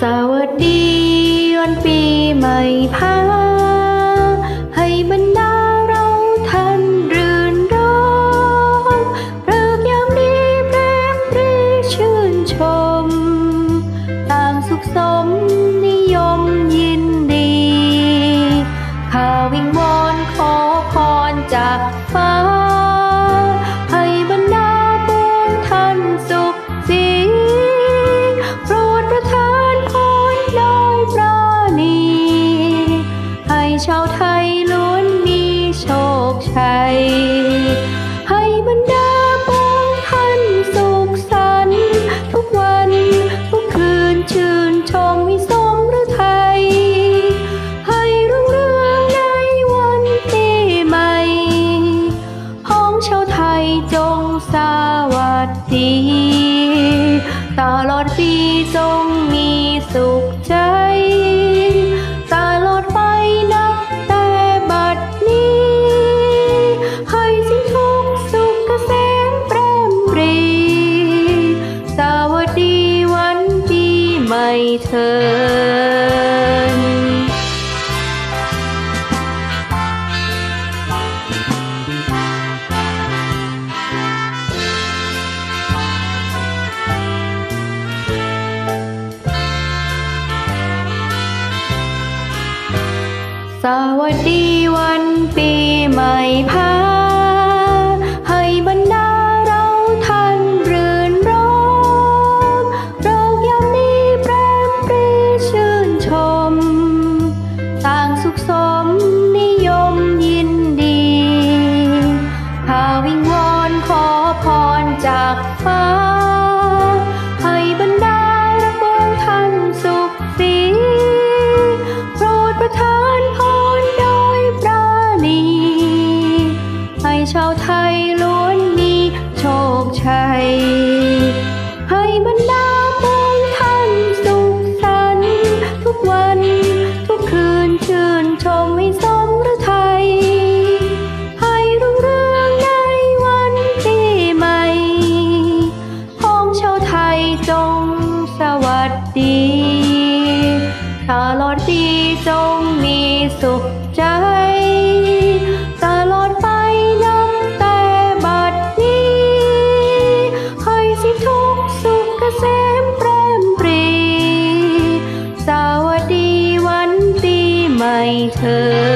สวัสดีวันปีใหม่พาให้บรรดาเราท่านรื่นรมเริกยามดีแปรมปรีชื่นชม ต่างสุขสมนิยมยินดีข้าวิงวอนขอพรจากฟ้า ชาวไทยล้วนมีโชคชัย ให้บรรดาปวงท่านสุขสันต์ทุกวันทุกคืนชื่นชมให้สมฤทัยให้รุ่งเรืองในวันปีใหม่ พ้องชาวไทยจงสวัสดี ตลอดปีจงมีสุขใจ เถินสวัสดีวันปี สุขสมนิยมยินดีข้าวิงวอนขอพรจากฟ้า ให้บรรดาระบงท่านสุขสีโปรดประทานพรโดยปราณีให้ชาวไทยล้วนมีโชคชัย ให้บรรดา จงมีสุขใจ ตลอดไปนับแต่บัดนี้ให้สิทุกสุขเกษมแปรมปรี สวัสดีวันปีใหม่เธอ